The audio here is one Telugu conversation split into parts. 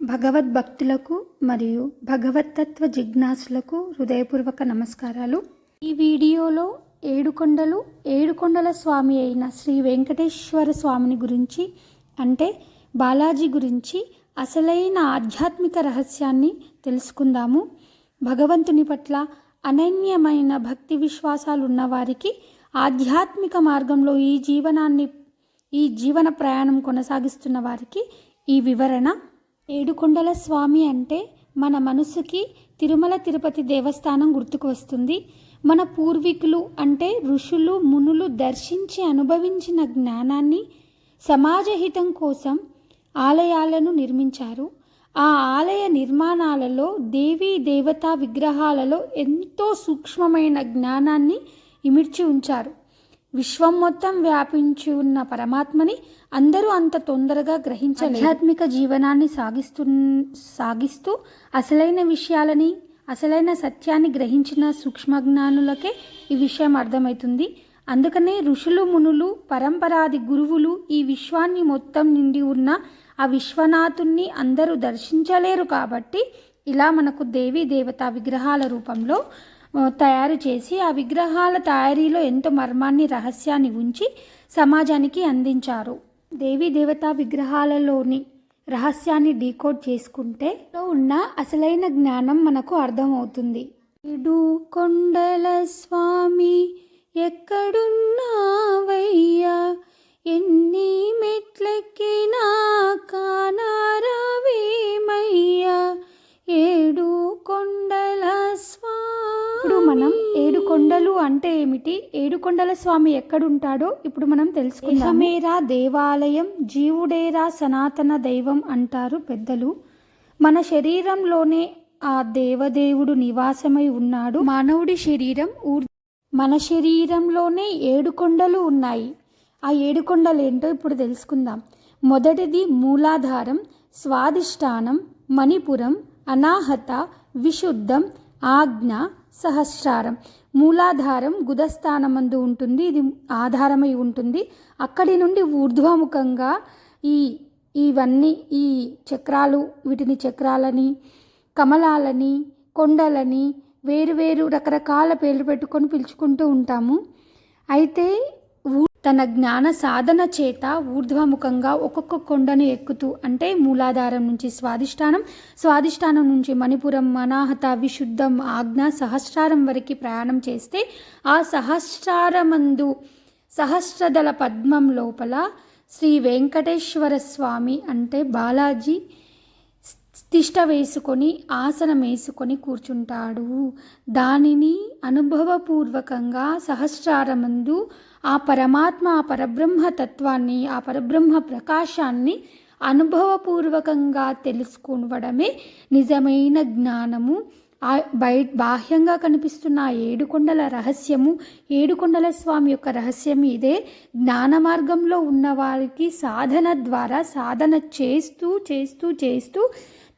భగవద్భక్తులకు మరియు భగవతత్వ జిజ్ఞాసులకు హృదయపూర్వక నమస్కారాలు. ఈ వీడియోలో ఏడుకొండలు ఏడుకొండల స్వామి అయిన శ్రీ వెంకటేశ్వర స్వామిని గురించి అంటే బాలాజీ గురించి అసలైన ఆధ్యాత్మిక రహస్యాన్ని తెలుసుకుందాము. భగవంతుని పట్ల అనన్యమైన భక్తి విశ్వాసాలు ఉన్నవారికి ఆధ్యాత్మిక మార్గంలో ఈ జీవనాన్ని ఈ జీవన ప్రయాణం కొనసాగిస్తున్న వారికి ఈ వివరణ ఏడుకొండల స్వామి అంటే మన మనసుకి తిరుమల తిరుపతి దేవస్థానం గుర్తుకు వస్తుంది. మన పూర్వీకులు అంటే ఋషులు మునులు దర్శించి అనుభవించిన జ్ఞానాన్ని సమాజహితం కోసం ఆలయాలను నిర్మించారు. ఆ ఆలయ నిర్మాణాలలో దేవీ దేవతా విగ్రహాలలో ఎంతో సూక్ష్మమైన జ్ఞానాన్ని ఇమిడ్చి ఉంచారు. విశ్వం మొత్తం వ్యాపించి ఉన్న పరమాత్మని అందరూ అంత తొందరగా గ్రహించ ఆధ్యాత్మిక జీవనాన్ని సాగిస్తు సాగిస్తూ అసలైన విషయాలని అసలైన సత్యాన్ని గ్రహించిన సూక్ష్మజ్ఞానులకే ఈ విషయం అర్థమవుతుంది అందుకనే ఋషులు మునులు పరంపరాది గురువులు ఈ విశ్వాన్ని మొత్తం నిండి ఉన్న ఆ విశ్వనాథుణ్ణి అందరూ దర్శించలేరు కాబట్టి ఇలా మనకు దేవీ దేవతా విగ్రహాల రూపంలో తయారు చేసి ఆ విగ్రహాల తయారీలో ఎంతో మర్మాన్ని రహస్యాన్ని ఉంచి సమాజానికి అందించారు. దేవీ దేవతా విగ్రహాలలోని రహస్యాన్ని డీకోడ్ చేసుకుంటే ఉన్న అసలైన జ్ఞానం మనకు అర్థమవుతుంది. ఇడు కొండల స్వామి ఎక్కడు మనం ఏడు కొండలు అంటే ఏమిటి? ఏడు కొండల స్వామి ఎక్కడుంటాడో ఇప్పుడు మనం తెలుసుకుందాం మేరా దేవాలయం జీవుడేరా సనాతన దైవం అంటారు పెద్దలు. మన శరీరంలోనే ఆ దేవదేవుడు నివాసమై ఉన్నాడు. మానవుడి శరీరం ఊర్ మన శరీరంలోనే ఏడు కొండలు ఉన్నాయి. ఆ ఏడు కొండలు ఏంటో ఇప్పుడు తెలుసుకుందాం. మొదటిది మూలాధారం స్వాదిష్టానం మణిపురం అనాహత విశుద్ధం ఆజ్ఞ సహస్రారం. మూలాధారం గుదస్థానమందు ఉంటుంది. ఇది ఆధారమై ఉంటుంది. అక్కడి నుండి ఊర్ధ్వముఖంగా ఈ ఇవన్నీ ఈ చక్రాలు వీటిని చక్రాలని కమలాలని కొండలని వేరువేరు రకరకాల పేర్లు పెట్టుకొని పిలుచుకుంటూ ఉంటాము. అయితే తన జ్ఞాన సాధన చేత ఊర్ధ్వముఖంగా ఒక్కొక్క కొండను ఎక్కుతూ అంటే మూలాధారం నుంచి స్వాధిష్టానం స్వాధిష్టానం నుంచి మణిపురం అనాహత విశుద్ధం ఆజ్ఞ సహస్రారం వరకు ప్రయాణం చేస్తే ఆ సహస్రారమందు సహస్రదళ పద్మం లోపల శ్రీ వెంకటేశ్వర స్వామి అంటే బాలాజీ తిష్ట వేసుకొని ఆసనం వేసుకొని కూర్చుంటాడు. దానిని అనుభవపూర్వకంగా సహస్రారమందు ఆ పరమాత్మ ఆ పరబ్రహ్మ తత్వాన్ని ఆ పరబ్రహ్మ ప్రకాశాన్ని అనుభవపూర్వకంగా తెలుసుకోవడమే నిజమైన జ్ఞానము. ఆ బయ బాహ్యంగా కనిపిస్తున్న ఆ ఏడుకొండల రహస్యము ఏడుకొండల స్వామి యొక్క రహస్యం ఇదే. జ్ఞాన మార్గంలో ఉన్న వారికి సాధన ద్వారా సాధన చేస్తూ చేస్తూ చేస్తూ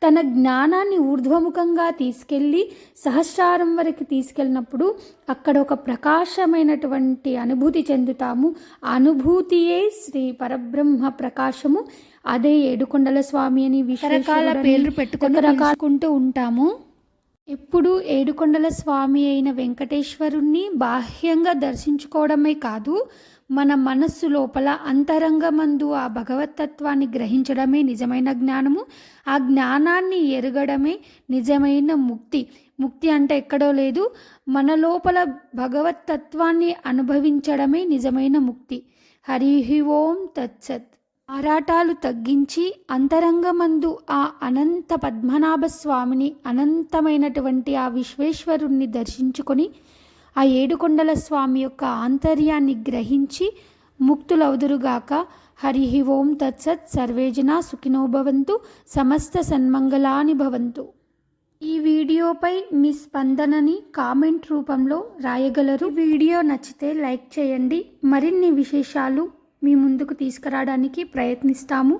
తన జ్ఞానాన్ని ఊర్ధ్వముఖంగా తీసుకెళ్ళి సహస్రారం వరకు తీసుకెళ్ళినప్పుడు అక్కడ ఒక ప్రకాశమైనటువంటి అనుభూతి చెందుతాము. ఆ అనుభూతియే శ్రీ పరబ్రహ్మ ప్రకాశము. అదే ఏడుకొండల స్వామి అని రకరకాల పేర్లు రకరకాలుకుంటూ ఉంటాము. ఎప్పుడు ఏడుకొండల స్వామి అయిన వెంకటేశ్వరుణ్ణి బాహ్యంగా దర్శించుకోవడమే కాదు మన మనస్సు లోపల అంతరంగమందు ఆ భగవతత్వాన్ని గ్రహించడమే నిజమైన జ్ఞానము. ఆ జ్ఞానాన్ని ఎరగడమే నిజమైన ముక్తి. ముక్తి అంటే ఎక్కడో లేదు మన లోపల భగవతత్వాన్ని అనుభవించడమే నిజమైన ముక్తి. హరి ఓం తత్సత్. ఆరాటాలు తగ్గించి అంతరంగమందు ఆ అనంత పద్మనాభ స్వామిని అనంతమైనటువంటి ఆ విశ్వేశ్వరుణ్ణి దర్శించుకొని ఆ ఏడుకొండల స్వామి యొక్క ఆంతర్యాన్ని గ్రహించి ముక్తులవుదురుగాక. హరి ఓం తత్సత్ సర్వేజన సుఖినో భవంతు సమస్త సన్మంగళాని భవంతు. ఈ వీడియోపై మీ స్పందనని కామెంట్ రూపంలో రాయగలరు. వీడియో నచ్చితే లైక్ చేయండి. మరిన్ని విశేషాలు మీ ముందుకు తీసుకురావడానికి ప్రయత్నిస్తాము.